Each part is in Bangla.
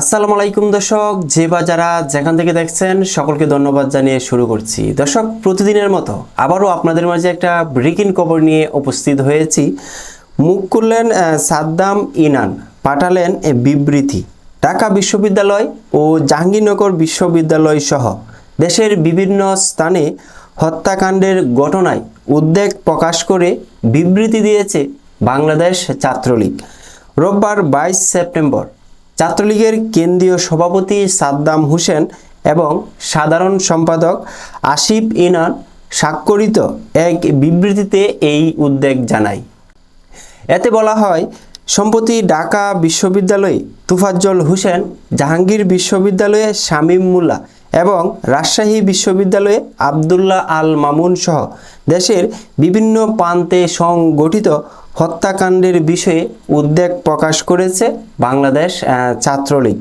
আসসালামু আলাইকুম দর্শক, যে বা যারা যেখান থেকে দেখছেন, সকলকে ধন্যবাদ জানিয়ে শুরু করছি। দর্শক, প্রতিদিনের মতো আবারও আপনাদের মাঝে একটা ব্রেকিং খবর নিয়ে উপস্থিত হয়েছি। মুখ করলেন সাদ্দাম ইনান, পাঠালেন বিবৃতি। ঢাকা বিশ্ববিদ্যালয় ও জাহাঙ্গীরনগর বিশ্ববিদ্যালয় সহ দেশের বিভিন্ন স্থানে হত্যাকাণ্ডের ঘটনায় উদ্বেগ প্রকাশ করে বিবৃতি দিয়েছে বাংলাদেশ ছাত্রলীগ। রোববার বাইশ সেপ্টেম্বর ছাত্রলীগের কেন্দ্রীয় সভাপতি সাদ্দাম হোসেন এবং সাধারণ সম্পাদক আসিফ ইনান স্বাক্ষরিত এক বিবৃতিতে এই উদ্বেগ জানায়। এতে বলা হয়, সম্প্রতি ঢাকা বিশ্ববিদ্যালয়ে তুফাজ্জল হোসেন জাহাঙ্গীর বিশ্ববিদ্যালয়ে শামীম মুল্লা এবং রাজশাহী বিশ্ববিদ্যালয়ে আবদুল্লাহ আল মামুন সহ দেশের বিভিন্ন প্রান্তে সংগঠিত হত্যাকাণ্ডের বিষয়ে উদ্বেগ প্রকাশ করেছে বাংলাদেশ ছাত্রলীগ।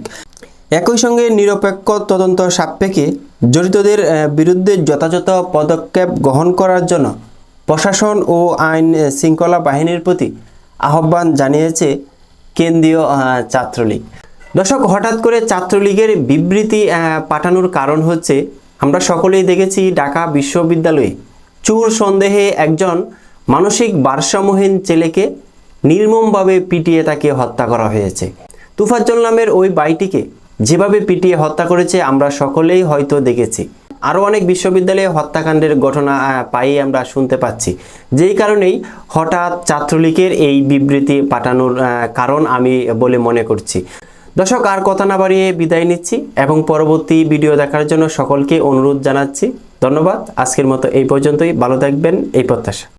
একই সঙ্গে নিরপেক্ষ তদন্ত সাপেক্ষে জড়িতদের বিরুদ্ধে যথাযথ পদক্ষেপ গ্রহণ করার জন্য প্রশাসন ও আইন শৃঙ্খলা বাহিনীর প্রতি আহ্বান জানিয়েছে কেন্দ্রীয় ছাত্রলীগ। দর্শক, হঠাৎ করে ছাত্রলীগের বিবৃতি পাঠানোর কারণ হচ্ছে আমরা সকলেই দেখেছি ঢাকা বিশ্ববিদ্যালয়ে চোর সন্দেহে একজন মানসিক ভারসাম্যহীন ছেলেকে নির্মমভাবে পিটিয়ে তাকে হত্যা করা হয়েছে। তুফাজ্জল নামের ওই বাইটিকে যেভাবে পিটিয়ে হত্যা করেছে আমরা সকলেই হয়তো দেখেছি। আরও অনেক বিশ্ববিদ্যালয়ে হত্যাকাণ্ডের ঘটনা পাইয়ে আমরা শুনতে পাচ্ছি। যেই কারণেই হঠাৎ ছাত্রলীগের এই বিবৃতি পাঠানোর কারণ আমি বলে মনে করছি। দর্শক, আর কথা না বাড়িয়ে বিদায় নিচ্ছি এবং পরবর্তী ভিডিও দেখার জন্য সকলকে অনুরোধ জানাচ্ছি। ধন্যবাদ। আজকের মতো এই পর্যন্তই। ভালো থাকবেন। এই প্রত্যাশা।